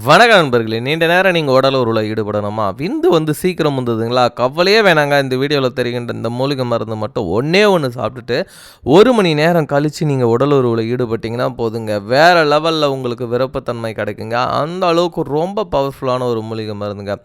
வணக்கம் நண்பர்களே நீண்ட நேரம் நீங்கள் உடலூரில் ஈடுபடணுமா? விந்து வந்து சீக்கிரம் வந்ததுங்களா? கவலையே வேணாங்க இந்த வீடியோவில் தெரிகின்ற இந்த மூலிகை மருந்து மட்டும் ஒன்றே ஒன்று சாப்பிட்டுட்டு ஒரு மணி நேரம் கழித்து நீங்கள் உடலுருவில் ஈடுபட்டிங்கன்னா போதுங்க. வேறு லெவலில் உங்களுக்கு விருப்பத்தன்மை கிடைக்குங்க. அந்த அளவுக்கு ரொம்ப பவர்ஃபுல்லான ஒரு மூலிகை மருந்துங்க.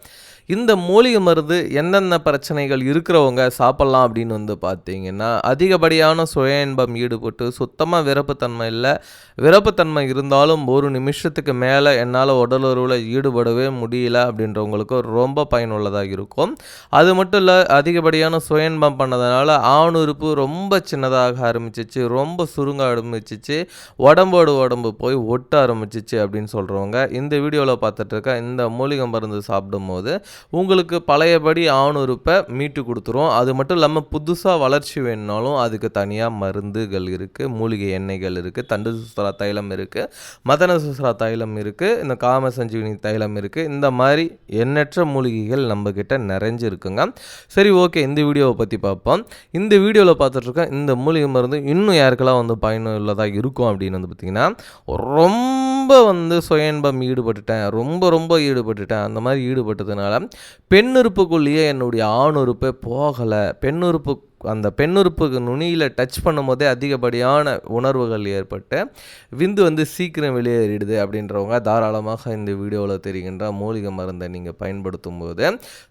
இந்த மூலிகை மருந்து எந்தெந்த பிரச்சனைகள் இருக்கிறவங்க சாப்பிட்லாம் அப்படின்னு வந்து பார்த்தீங்கன்னா அதிகப்படியான சுய இன்பம் ஈடுபட்டு சுத்தமாக விருப்பத்தன்மை இல்லை. விருப்பத்தன்மை இருந்தாலும் ஒரு நிமிஷத்துக்கு மேலே என்னால் உடலுறவில் ஈடுபடவே முடியல அப்படின்றவங்களுக்கு ரொம்ப பயனுள்ளதாக இருக்கும். அது மட்டும் இல்லை அதிகப்படியான சுய இன்பம் பண்ணதுனால ஆணுறுப்பு ரொம்ப சின்னதாக ஆரம்பிச்சிச்சு ரொம்ப சுருங்க ஆரம்பிச்சிச்சு உடம்போடு உடம்பு போய் ஒட்ட ஆரம்பிச்சிச்சு அப்படின்னு சொல்கிறவங்க இந்த வீடியோவில் பார்த்துட்டு இருக்க இந்த மூலிகை மருந்து சாப்பிடும்போது உங்களுக்கு பழையபடி ஆணுறுப்பை மீட்டு கொடுத்துரும் அது மட்டும் இல்லாமல் புதுசாக வளர்ச்சி வேணுனாலும் அதுக்கு தனியாக மருந்துகள் இருக்குது மூலிகை எண்ணெய்கள் இருக்குது தண்டு சுசரா தைலம் இருக்குது மதன சுசரா தைலம் இருக்குது இந்த காம சஞ்சீவினி தைலம் இருக்குது இந்த மாதிரி எண்ணற்ற மூலிகைகள் நம்மக்கிட்ட நிறைஞ்சிருக்குங்க. சரி ஓகே. இந்த வீடியோவை பற்றி பார்ப்போம். இந்த வீடியோவில் பார்த்துட்ருக்கேன் இந்த மூலிகை மருந்து இன்னும் யாருக்கெல்லாம் வந்து பயனுள்ளதாக இருக்கும் அப்படின்னு வந்து பார்த்திங்கன்னா ரொம்ப வந்து சுயன்பம் ஈடுபட்டுட்டேன். ரொம்ப ரொம்ப ஈடுபட்டுட்டேன். அந்த மாதிரி ஈடுபட்டதுனால பெண்ணுறுப்புக்குள்ளேயே என்னுடைய ஆணுறுப்பே போகலை. பெண்ணுறுப்பு அந்த பெண்ணுறுப்புக்கு நுனியில் டச் பண்ணும்போதே அதிகப்படியான உணர்வுகள் ஏற்பட்டு விந்து வந்து சீக்கிரம் வெளியேறிடுது அப்படின்றவங்க தாராளமாக இந்த வீடியோவில் தெரிகின்ற மூலிகை மருந்தை நீங்கள் பயன்படுத்தும் போது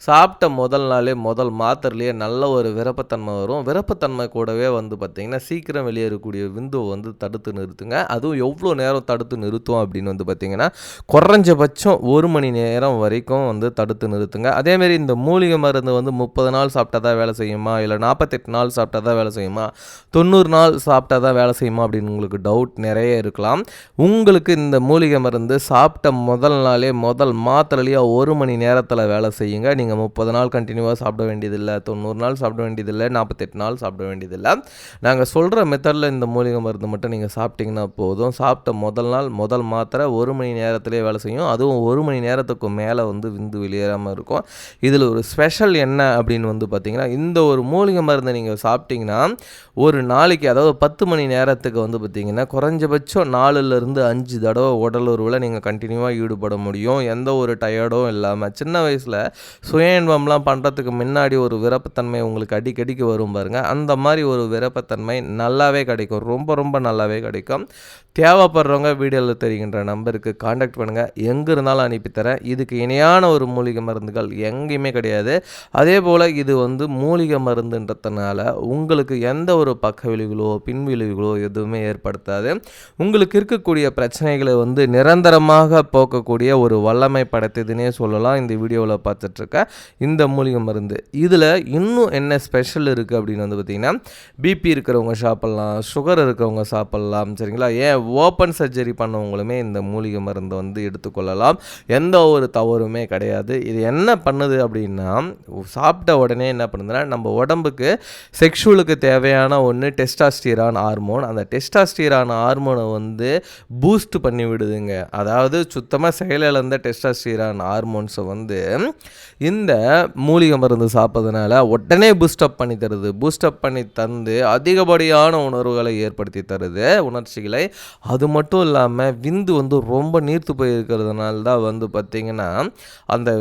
சாப்பிட்ட முதல் நாளே முதல் மாத்திரையிலேயே நல்ல ஒரு விரப்பத்தன்மை வரும். விரப்பத்தன்மை கூடவே வந்து பார்த்திங்கன்னா சீக்கிரம் வெளியேறக்கூடிய விந்துவை வந்து தடுத்து நிறுத்துங்க. அதுவும் எவ்வளோ நேரம் தடுத்து நிறுத்தும் அப்படின்னு வந்து பார்த்திங்கன்னா குறைஞ்சபட்சம் ஒரு மணி நேரம் வரைக்கும் வந்து தடுத்து நிறுத்துங்க. அதேமாரி இந்த மூலிகை மருந்து வந்து முப்பது நாள் சாப்பிட்டா தான் வேலை செய்யுமா? இல்லை நாற்பத்தெட்டு நாள் சாப்பிட்டா தான் வேலை செய்யுமா? தொண்ணூறு நாள் சாப்பிட்டா தான் வேலை செய்யுமா அப்படின்னு உங்களுக்கு டவுட் நிறைய இருக்கலாம். உங்களுக்கு இந்த மூலிகை மருந்து சாப்பிட்ட முதல் நாளே முதல் மாத்திரையிலேயே ஒரு மணி நேரத்தில் வேலை செய்யுங்க. நீங்கள் முப்பது நாள் கண்டினியூவாக சாப்பிட வேண்டியதில்லை. தொண்ணூறு நாள் சாப்பிட வேண்டியதில்லை. நாற்பத்தெட்டு நாள் சாப்பிட வேண்டியதில்லை. நாங்கள் சொல்கிற மெத்தடில் இந்த மூலிகை மருந்து மட்டும் நீங்கள் சாப்பிட்டீங்கன்னா போதும். சாப்பிட்ட முதல் நாள் முதல் மாத்திரை ஒரு மணி நேரத்திலே வேலை செய்யும். அதுவும் ஒரு மணி நேரத்துக்கு மேலே வந்து விந்து வெளியேறாமல் இருக்கும். இதில் ஒரு ஸ்பெஷல் என்ன அப்படின்னு வந்து பார்த்தீங்கன்னா இந்த ஒரு மூலிகை மருந்து நீங்கள் சாப்பிட்டீங்கன்னா ஒரு நாளைக்கு அதாவது பத்து மணி நேரத்துக்கு வந்து பார்த்தீங்கன்னா குறைஞ்சபட்சம் நாலுலேருந்து அஞ்சு தடவை உடல் உருவில் நீங்கள் கண்டினியூவாக ஈடுபட முடியும். எந்த ஒரு டயர்டும் இல்லாமல் சின்ன வயசில் சுய இன்பம்லாம் பண்ணுறதுக்கு முன்னாடி ஒரு விரப்பத்தன்மை உங்களுக்கு அடிக்கடிக்கு வரும் பாருங்கள் அந்த மாதிரி ஒரு விரப்பத்தன்மை நல்லாவே கிடைக்கும். ரொம்ப ரொம்ப நல்லாவே கிடைக்கும். தேவைப்படுறவங்க வீடியோவில் தெரிகின்ற நம்பருக்கு காண்டாக்ட் பண்ணுங்கள் எங்கே இருந்தாலும் அனுப்பித்தரேன் இதுக்கு இணையான ஒரு மூலிகை மருந்துகள் எங்கேயுமே கிடையாது. அதே போல் இது வந்து மூலிகை மருந்துன்றதுனால உங்களுக்கு எந்த ஒரு பக்க விளைவுகளோ பின்விளைவுகளோ எதுவுமே ஏற்படுத்தாது. உங்களுக்கு இருக்கக்கூடிய பிரச்சனைகளை வந்து நிரந்தரமாக போக்கக்கூடிய ஒரு வல்லமை படைத்ததுன்னே சொல்லலாம். இந்த வீடியோவில் பார்த்துட்ருக்க. இந்த மூலிகை மருந்து. இதில் இன்னும் என்ன ஸ்பெஷல் இருக்குது அப்படின்னு வந்து பார்த்திங்கன்னா பிபி இருக்கிறவங்க சாப்பிட்லாம் சுகர் இருக்கிறவங்க சாப்பிட்லாம் சரிங்களா? ஏன் ஓப்பன் சர்ஜரி பண்ணவங்களுமே இந்த மூலிகை மருந்தை வந்து எடுத்துக்கொள்ளலாம். எந்த ஒரு தவறுமே கிடையாது. இது என்ன பண்ணுது அப்படின்னா சாப்பிட்ட உடனே என்ன பண்ணுதுன்னா நம்ம உடம்புக்கு செக்ஷுவலுக்கு தேவையான ஒன்று டெஸ்டாஸ்டீரான் ஹார்மோன் அந்த டெஸ்டாஸ்டீரான் ஹார்மோனை வந்து பூஸ்ட் பண்ணி விடுதுங்க. அதாவது சுத்தமாக செயலிழந்த டெஸ்டாஸ்டிரான் ஹார்மோன்ஸை வந்து இந்த மூலிகை மருந்து சாப்பிட்றதுனால உடனே பூஸ்டப் பண்ணி தருது. பூஸ்டப் பண்ணி தந்து அதிகப்படியான உணர்வுகளை ஏற்படுத்தி தருது. உணர்ச்சிகளை. அது மட்டும் இல்லாமல் விந்து வந்து ரொம்ப நீர்த்து போயிருக்கிறதுனால தான் வந்து பார்த்திங்கன்னா அந்த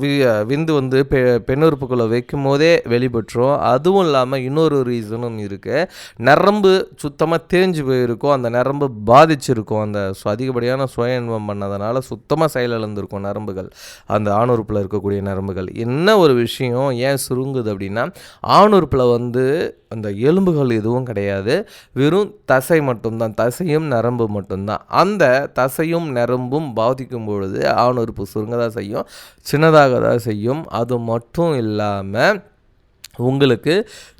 வி விந்து வந்து பெ பெண்ணுறுப்புக்குள்ளே வைக்கும் போதே வெளிப்பட்டுரும். அதுவும் இல்லாமல் இன்னொரு ரீசனும் இருக்குது நரம்பு சுத்தமாக தேஞ்சு போயிருக்கும். அந்த நரம்பு பாதிச்சிருக்கும். அந்த அதிகப்படியான சுய இன்பம் பண்ணதுனால சுத்தமாக செயலிழந்திருக்கும் நரம்புகள். அந்த ஆணுறுப்பில் இருக்கக்கூடிய நரம்புகள். என்ன ஒரு விஷயம் ஏன் சுருங்குது அப்படின்னா ஆணுறுப்பில் வந்து அந்த எலும்புகள் எதுவும் கிடையாது. வெறும் தசை மட்டும்தான். தசையும் நரம்பு மட்டும்தான். அந்த தசையும் நரம்பும் பாதிக்கும் பொழுது ஆணுறுப்பு சுருங்க தான் செய்யும் சின்னதாக தான் செய்யும். அது மட்டும் இல்லாமல் உங்களுக்கு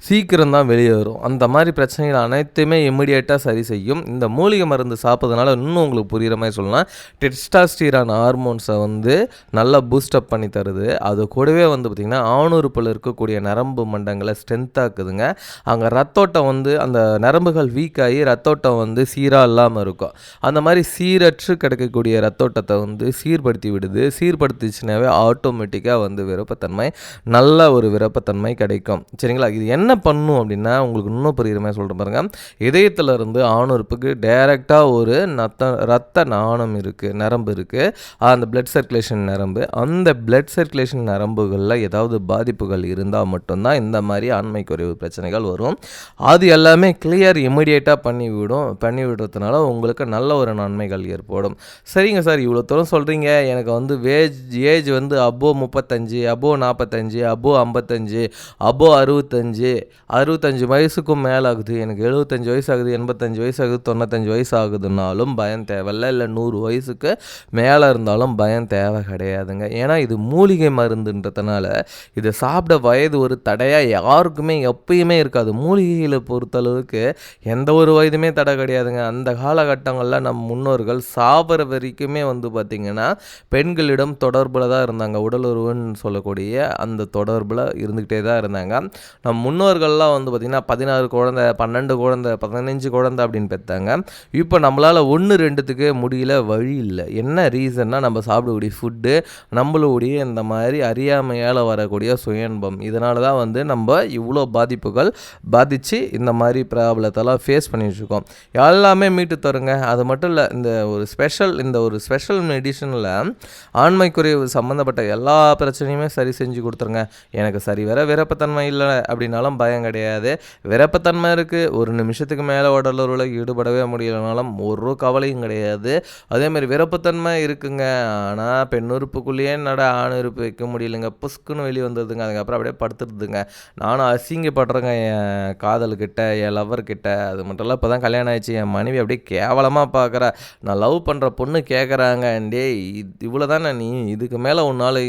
சீக்கிரம் தான் வெளியே வரும். அந்த மாதிரி பிரச்சனைகள் அனைத்துமே இம்மிடியேட்டாக சரி செய்யும். இந்த மூலிகை மருந்து சாப்பிட்றதுனால இன்னும் உங்களுக்கு புரிகிற மாதிரி சொல்லலாம். டெஸ்டாஸ்டீரான் ஹார்மோன்ஸை வந்து நல்லா பூஸ்டப் பண்ணி தருது. அது கூடவே வந்து பார்த்திங்கன்னா ஆணுறுப்பில் இருக்கக்கூடிய நரம்பு மண்டங்களை ஸ்ட்ரென்த்தாக்குதுங்க அங்கே ரத்தோட்டம் வந்து அந்த நரம்புகள் வீக் ஆகி ரத்தோட்டம் வந்து சீராக இல்லாமல் இருக்கும். அந்த மாதிரி சீரற்று கிடைக்கக்கூடிய ரத்தோட்டத்தை வந்து சீர்படுத்தி விடுது. சீர்படுத்திச்சுனாவே ஆட்டோமேட்டிக்காக வந்து விருப்பத்தன்மை நல்ல ஒரு விருப்பத்தன்மை கிடைக்கும். இருக்கும். சரிங்களா? இது என்ன பண்ணும் அப்படின்னா உங்களுக்கு இன்னும் புரியுற மாதிரி சொல்கிறேன் பாருங்கள் இதயத்தில் இருந்து ஆணுறுப்புக்கு டைரெக்டாக ஒரு நத்த ரத்த நாணம் இருக்குது நரம்பு இருக்குது அந்த பிளட் சர்க்குலேஷன் நரம்பு. அந்த பிளட் சர்க்குலேஷன் நரம்புகளில் ஏதாவது பாதிப்புகள் இருந்தால் மட்டும்தான் இந்த மாதிரி ஆண்மை குறைவு பிரச்சனைகள் வரும். அது எல்லாமே கிளியர் இமிடியேட்டாக பண்ணிவிடும் பண்ணி விடுறதுனால உங்களுக்கு நல்ல ஒரு நன்மைகள் ஏற்படும். சரிங்க சார் இவ்வளோ தூரம் சொல்கிறீங்க எனக்கு வந்து வேஜ் ஏஜ் வந்து அபோ முப்பத்தஞ்சு அபோ நாற்பத்தஞ்சு அபோ ஐம்பத்தஞ்சு அபோ அறுபத்தஞ்சு. அறுபத்தஞ்சு வயசுக்கும் மேலே ஆகுது எனக்கு எழுபத்தஞ்சு வயசு ஆகுது எண்பத்தஞ்சு வயசு ஆகுது தொண்ணூத்தஞ்சு வயசு ஆகுதுனாலும் பயம் தேவையில்ல. இல்லை நூறு வயசுக்கு மேலே இருந்தாலும் பயம் தேவை கிடையாதுங்க. ஏன்னா இது மூலிகை மருந்துன்றதுனால இதை சாப்பிட வயது ஒரு தடையாக யாருக்குமே எப்பயுமே இருக்காது. மூலிகைகளை பொறுத்தளவுக்கு எந்த ஒரு வயதுமே தடை கிடையாதுங்க. அந்த காலகட்டங்களில் நம் முன்னோர்கள் சாப்பிட்ற வரைக்குமே வந்து பார்த்திங்கன்னா பெண்களிடம் தொடர்பில் தான் இருந்தாங்க. உடலுறவுன்னு சொல்லக்கூடிய அந்த தொடர்பில் இருந்துக்கிட்டே தான் இருந்தாங்க. நம் முன்னோர்கள்லாம் வந்து பார்த்திங்கன்னா பதினாறு குழந்தை பன்னெண்டு குழந்தை பதினஞ்சு குழந்தை அப்படின்னு பெற்றாங்க இப்போ நம்மளால் ஒன்று ரெண்டுத்துக்கு முடியல வழி இல்லை. என்ன ரீசன்னா நம்ம சாப்பிடக்கூடிய ஃபுட்டு நம்மளுடைய இந்த மாதிரி அறியாமையால் வரக்கூடிய சுயன்பம். இதனால தான் வந்து நம்ம இவ்வளோ பாதிப்புகள் பாதித்து இந்த மாதிரி ப்ராப்ளத்தெல்லாம் ஃபேஸ் பண்ணிகிட்ருக்கோம் எல்லாமே மீட்டு தருங்க. அது மட்டும் இல்லை இந்த ஒரு ஸ்பெஷல் இந்த ஒரு ஸ்பெஷல் மெடிஷனில் ஆண்மை குறைவு சம்மந்தப்பட்ட எல்லா பிரச்சனையுமே சரி செஞ்சு கொடுத்துருங்க. எனக்கு சரி வர விரப்பத்தன்மை இல்லை அப்படின்னாலும் பயம் கிடையாது. விரப்பத்தன்மை இருக்குது ஒரு நிமிஷத்துக்கு மேலே உடலுறவில் ஈடுபடவே முடியலனாலும் ஒரு கவலையும் கிடையாது. அதேமாதிரி விரப்பத்தன்மை இருக்குங்க. ஆனால் பெண் உறுப்புக்குள்ளேயே நட ஆண் உறுப்பு வைக்க முடியலைங்க. புஸ்குன்னு வெளியே வந்துடுதுங்க அதுக்கப்புறம் அப்படியே படுத்துடுதுங்க. நானும் அசிங்கப்படுறேங்க என் காதல்கிட்ட என் லவ்வர்கிட்ட அது மட்டும் இல்லை இப்போ தான் கல்யாணம் ஆயிடுச்சு. என் மனைவி அப்படியே கேவலமாக பார்க்குறா நான் லவ் பண்ணுற பொண்ணு கேட்குறாங்க டே இவ்வளோ தானே நீ? இதுக்கு மேலே உன்னால்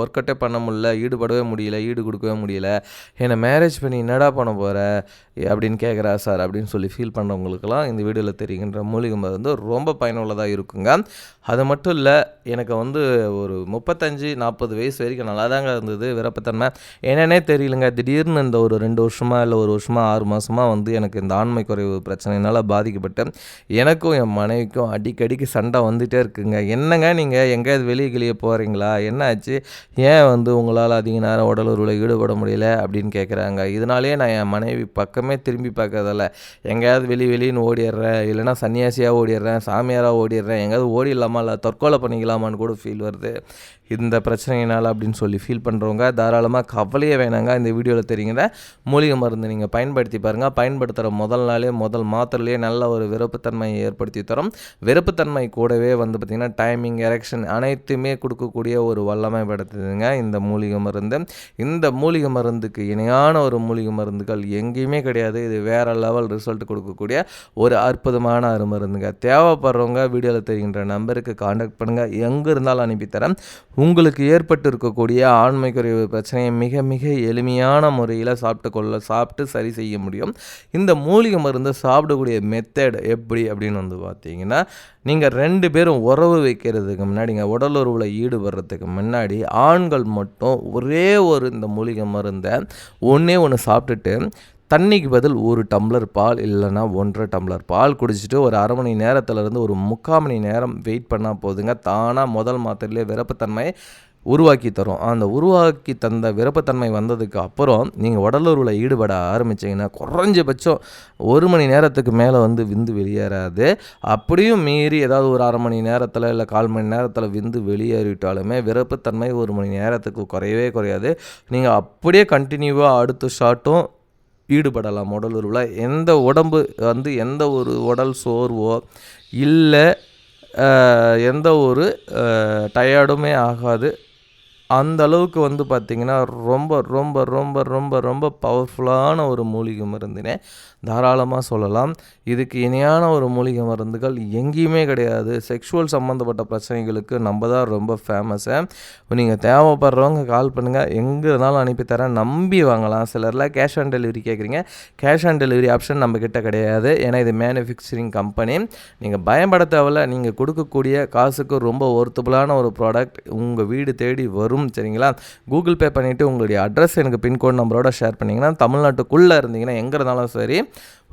ஒர்க் அவுட்டே பண்ண முடியல. ஈடுபடவே முடியல. ஈடு கொடுக்கவே முடியல. என்னை மேரேஜ் பண்ணி என்னடா பண்ண போகிற அப்படின்னு கேட்குறா சார் அப்படின்னு சொல்லி ஃபீல் பண்ணுறவங்களுக்கெல்லாம் இந்த வீடியோவில் தெரிகின்ற மூலிகை மருந்து ரொம்ப பயனுள்ளதாக இருக்குங்க. அது மட்டும் இல்லை எனக்கு வந்து ஒரு முப்பத்தஞ்சு நாற்பது வயசு வரைக்கும் நல்லா தாங்க இருந்தது விருப்பத்தன்மை. என்னன்னே தெரியலங்க. திடீர்னு இந்த ஒரு ரெண்டு வருஷமாக இல்லை ஒரு வருஷமாக ஆறு மாதமாக வந்து எனக்கு இந்த ஆண்மை குறைவு பிரச்சனையினால் பாதிக்கப்பட்டேன் எனக்கும் என் மனைவிக்கும் அடிக்கடிக்கு சண்டை வந்துகிட்டே இருக்குங்க. என்னங்க நீங்கள் எங்கேயாவது வெளியே கிளியே போகிறீங்களா என்ன ஆச்சு? ஏன் வந்து உங்களால் அதிக நேரம் உடல் ஈடுபட முடியல? அப்படின்னு கேட்குறாங்க இதனாலே நான் என் மனைவி பக்கமே திரும்பி பார்க்கறதில்ல. எங்கேயாவது வெளி வெளின்னு ஓடிடுறேன். இல்லைனா சன்னியாசியாக ஓடிடுறேன் சாமியாராக ஓடிடுறேன். எங்கேயாவது ஓடிடலாமா? இல்லை தற்கொலை பண்ணிக்கலாமான்னு கூட ஃபீல் வருது. இந்த பிரச்சனையினால் அப்படின்னு சொல்லி ஃபீல் பண்ணுறவங்க தாராளமாக கவலையே வேணாங்க. இந்த வீடியோவில் தெரியுங்கிற மூலிகை மருந்து நீங்கள் பயன்படுத்தி பாருங்கள் பயன்படுத்துகிற முதல் நாளே முதல் மாத்திரையிலே நல்ல ஒரு விருப்பத்தன்மையை ஏற்படுத்தி தரும். விருப்பத்தன்மை கூடவே வந்து பார்த்திங்கன்னா டைமிங் எரெக்ஷன் அனைத்துமே கொடுக்கக்கூடிய ஒரு வல்லமை படுத்துதுங்க இந்த மூலிகை மருந்து. இந்த மூலிகை மருந்துக்கு இணையான ஒரு மூலிகை மருந்துகள் எங்கேயுமே கிடையாது. இது வேறு லெவல் ரிசல்ட் கொடுக்கக்கூடிய ஒரு அற்புதமான அருமருந்துங்க. தேவைப்படுறவங்க வீடியோவில் தெரிகின்ற நம்பருக்கு காண்டாக்ட் பண்ணுங்கள் எங்கே இருந்தாலும் அனுப்பித்தரேன் உங்களுக்கு ஏற்பட்டு இருக்கக்கூடிய ஆண்மை குறைவு பிரச்சனையை மிக மிக எளிமையான முறையில் சாப்பிட்டு கொள்ள சாப்பிட்டு சரி செய்ய முடியும். இந்த மூலிகை மருந்து சாப்பிடக்கூடிய மெத்தட் எப்படி அப்படின்னு வந்து பார்த்தீங்கன்னா நீங்கள் ரெண்டு பேரும் உறவு வைக்கிறதுக்கு முன்னாடிங்க உடலுறவில் ஈடுபடுறதுக்கு முன்னாடி ஆண்கள் மட்டும் ஒரே ஒரு இந்த மூலிகை மருந்தை ஒன்றே ஒன்று சாப்பிட்டுட்டு தண்ணிக்கு பதில் ஒரு டம்ளர் பால் இல்லைன்னா ஒன்றரை டம்ளர் பால் குடிச்சிட்டு ஒரு அரை மணி நேரத்துலேருந்து ஒரு முக்கால் மணி நேரம் வெயிட் பண்ணால் போதுங்க. தானாக முதல் மாத்திரையிலே விரப்புத்தன்மை உருவாக்கி தரும். அந்த உருவாக்கி தந்த விருப்பத்தன்மை வந்ததுக்கு அப்புறம் நீங்கள் உடலுறவில் ஈடுபட ஆரம்பிச்சிங்கன்னா குறைஞ்சபட்சம் ஒரு மணி நேரத்துக்கு மேலே வந்து விந்து வெளியேறாது. அப்படியும் மீறி ஏதாவது ஒரு அரை மணி நேரத்தில் இல்லை கால் மணி நேரத்தில் விந்து வெளியேறிவிட்டாலுமே விருப்பத்தன்மை ஒரு மணி நேரத்துக்கு குறையவே குறையாது. நீங்கள் அப்படியே கண்டினியூவாக அடுத்த ஷாட்டும் ஈடுபடலாம் உடலுறவில் எந்த உடம்பு வந்து எந்த ஒரு உடல் சோர்வோ இல்லை எந்த ஒரு டயர்டுமே ஆகாது. அந்த அளவுக்கு வந்து பார்த்திங்கன்னா ரொம்ப ரொம்ப ரொம்ப ரொம்ப ரொம்ப பவர்ஃபுல்லான ஒரு மூலிகை மருந்தினே தாராளமாக சொல்லலாம். இதுக்கு இணையான ஒரு மூலிகை மருந்துகள் எங்கேயுமே கிடையாது. செக்ஷுவல் சம்மந்தப்பட்ட பிரச்சனைகளுக்கு நம்ம தான் ரொம்ப ஃபேமஸ்ஸு நீங்கள் தேவைப்படுறவங்க கால் பண்ணுங்கள் எங்கே இருந்தாலும் அனுப்பித்தரேன் நம்பி வாங்கலாம். சிலர்லாம் கேஷ் ஆன் டெலிவரி கேட்குறீங்க. கேஷ் ஆன் டெலிவரி ஆப்ஷன் நம்மக்கிட்ட கிடையாது. ஏன்னா இது மேனுஃபேக்சரிங் கம்பெனி நீங்கள் பயன்பட தேவையில்ல. நீங்கள் கொடுக்கக்கூடிய காசுக்கு ரொம்ப ஒர்த்தபுளான ஒரு ப்ராடக்ட் உங்கள் வீடு தேடி வரும் சரிங்களா? கூகுள் பே பண்ணிவிட்டு உங்களுடைய அட்ரஸ் எனக்கு பின்கோட் நம்பரோட ஷேர் பண்ணிங்கன்னா தமிழ்நாட்டுக்குள்ளே இருந்தீங்கன்னா எங்கே இருந்தாலும் சரி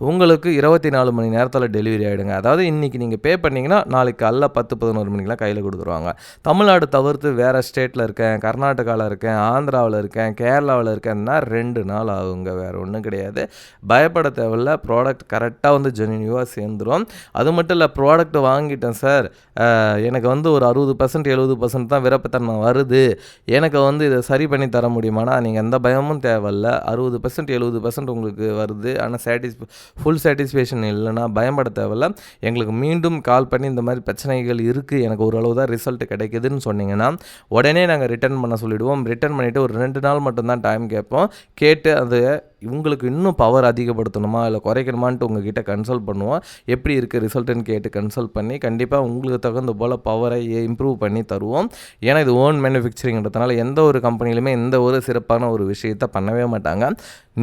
உங்களுக்கு இருபத்தி நாலு மணி நேரத்தில் டெலிவரி ஆகிடுங்க அதாவது இன்றைக்கி நீங்கள் பே பண்ணிங்கன்னா நாளைக்கு அல்ல பத்து பதினோரு மணிக்கெலாம் கையில் கொடுத்துருவாங்க. தமிழ்நாடு தவிர்த்து வேறு ஸ்டேட்டில் இருக்கேன் கர்நாடகாவில் இருக்கேன் ஆந்திராவில் இருக்கேன் கேரளாவில் இருக்கேன்னா ரெண்டு நாள் ஆகுங்க வேறு ஒன்றும் கிடையாது. பயப்பட தேவையில்ல. ப்ராடக்ட் கரெக்டாக வந்து ஜெனியூவாக சேர்ந்துடும் அது மட்டும் இல்லை ப்ராடக்ட் வாங்கிட்டேன் சார் எனக்கு வந்து ஒரு அறுபது பர்சன்ட் எழுபது பர்சன்ட் தான் விருப்பத்தன்மை வருது. எனக்கு வந்து இதை சரி பண்ணி தர முடியுமானா நீங்கள் எந்த பயமும் தேவையில்ல. அறுபது பர்சன்ட் எழுபது பர்சன்ட் உங்களுக்கு வருது. ஆனால் சாட்டிஸ்ஃபை ஃபுல் சாட்டிஸ்ஃபேக்ஷன் இல்லைன்னா பயப்பட தேவையில்ல. எங்களுக்கு மீண்டும் கால் பண்ணி இந்த மாதிரி பிரச்சனைகள் இருக்குது எனக்கு ஓரளவு தான் ரிசல்ட் கிடைக்குதுன்னு சொன்னீங்கன்னா உடனே நாங்கள் ரிட்டர்ன் பண்ண சொல்லிவிடுவோம் ரிட்டர்ன் பண்ணிவிட்டு ஒரு ரெண்டு நாள் மட்டும்தான் டைம் கேட்போம். கேட்டு அது உங்களுக்கு இன்னும் பவர் அதிகப்படுத்தணுமா இல்லை குறைக்கணுமான்ட்டு உங்ககிட்ட கன்சல்ட் பண்ணுவோம். எப்படி இருக்குது ரிசல்ட்டுன்னு கேட்டு கன்சல்ட் பண்ணி கண்டிப்பாக உங்களுக்கு தகுந்த போல் பவரை இம்ப்ரூவ் பண்ணி தருவோம். ஏன்னா இது ஓன் மேனுஃபேக்சரிங்கிறதுனால எந்த ஒரு கம்பெனிலுமே எந்த ஒரு சிறப்பான ஒரு விஷயத்தை பண்ணவே மாட்டாங்க.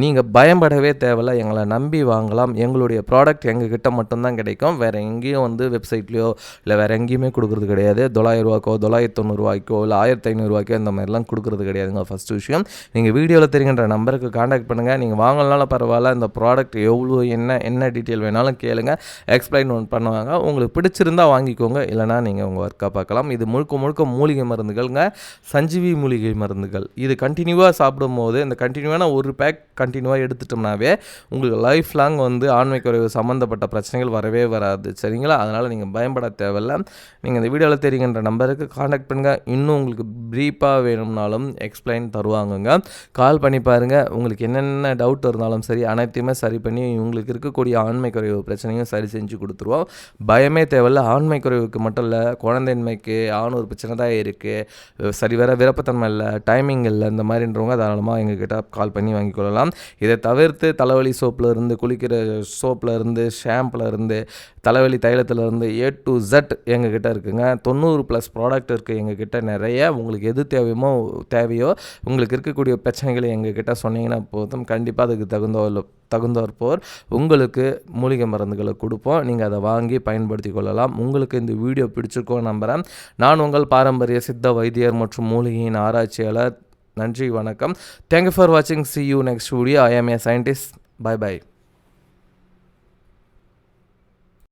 நீங்கள் பயப்படவே தேவையில்ல. எங்களை நம்பி வாங்கலாம். எங்களுடைய ப்ராடக்ட் எங்ககிட்ட மட்டும்தான் கிடைக்கும். வேறு எங்கேயும் வந்து வெப்சைட்லேயோ இல்லை வேறு எங்கேயுமே கொடுக்குறது கிடையாது. தொள்ளாயிரம் ரூபாய்க்கோ தொள்ளாயிரத்தி தொண்ணூறுவாய்க்கோ இல்லை ஆயிரத்தி ஐநூறுரூவாய்க்கோ இந்த மாதிரிலாம் கொடுக்குறது கிடையாதுங்க ஃபஸ்ட் விஷயம். நீங்கள் வீடியோவில் தெரிகின்ற நம்பருக்கு காண்டாக்ட் பண்ணுங்கள் நீங்கள் வாங்கினாலும் பரவாயில்ல இந்த ப்ராடக்ட் எவ்வளோ என்ன என்ன டீட்டெயில் வேணாலும் கேளுங்க எக்ஸ்பிளைன் ஒன் பண்ணுவாங்க. உங்களுக்கு பிடிச்சிருந்தா வாங்கிக்கோங்க இல்லைனா நீங்கள் உங்கள் ஒர்க்காக பார்க்கலாம். இது முழுக்க முழுக்க மூலிகை மருந்துகள்ங்க. சஞ்சீவி மூலிகை மருந்துகள். இது கண்டினியூவாக சாப்பிடும்போது இந்த கண்டினியூவான ஒரு பேக் கண்டினியூவாக எடுத்துட்டோம்னாவே உங்களுக்கு லைஃப் லாங் வந்து ஆண்மை குறைவு சம்மந்தப்பட்ட பிரச்சனைகள் வரவே வராது. சரிங்களா? அதனால் நீங்கள் பயப்பட தேவையில்ல. நீங்கள் இந்த வீடியோவில் தெரியுங்கிற நம்பருக்கு காண்டாக்ட் பண்ணுங்கள் இன்னும் உங்களுக்கு ப்ரீஃபாக வேணும்னாலும் எக்ஸ்பிளைன் தருவாங்கங்க. கால் பண்ணி பாருங்கள் உங்களுக்கு என்னென்ன டவுட் இருந்தாலும் சரி அனைத்தையுமே சரி பண்ணி இவங்களுக்கு இருக்கக்கூடிய ஆண்மை குறைவு பிரச்சனையும் சரி செஞ்சு கொடுத்துருவோம். பயமே தேவையில்ல. ஆண்மை குறைவுக்கு மட்டும் இல்லை குழந்தையின்மைக்கு ஆண் ஒரு பிரச்சனை தான் இருக்குது சரி வர விருப்பத்தன்மை இல்லை டைமிங் இல்லை இந்த மாதிரின்றவங்க தாராளமாக எங்ககிட்ட கால் பண்ணி வாங்கிக்கொள்ளலாம் இதை தவிர்த்து தலைவலி சோப்பில் இருந்து குளிக்கிற சோப்பில் இருந்து ஷாம்பில் இருந்து தலைவலி தைலத்தில் இருந்து ஏ டு ஜெட் எங்ககிட்ட இருக்குங்க. தொண்ணூறு ப்ளஸ் ப்ராடக்ட் இருக்குது எங்ககிட்ட நிறைய. உங்களுக்கு எது தேவையோ தேவையோ உங்களுக்கு இருக்கக்கூடிய பிரச்சனைகளை எங்ககிட்ட சொன்னீங்கன்னா போதும். கண்டிப்பாக கண்டிப்பாக அதுக்கு தகுந்த தகுந்தோற்போர் உங்களுக்கு மூலிகை மருந்துகளை கொடுப்போம். நீங்கள் அதை வாங்கி பயன்படுத்தி கொள்ளலாம். உங்களுக்கு இந்த வீடியோ பிடிச்சிருக்கோம் நம்புகிறேன் நான் உங்கள் பாரம்பரிய சித்த வைத்தியர் மற்றும் மூலிகையின் ஆராய்ச்சியாளர். நன்றி வணக்கம். தேங்க்யூ ஃபார் வாட்சிங் see you next video I am a scientist by by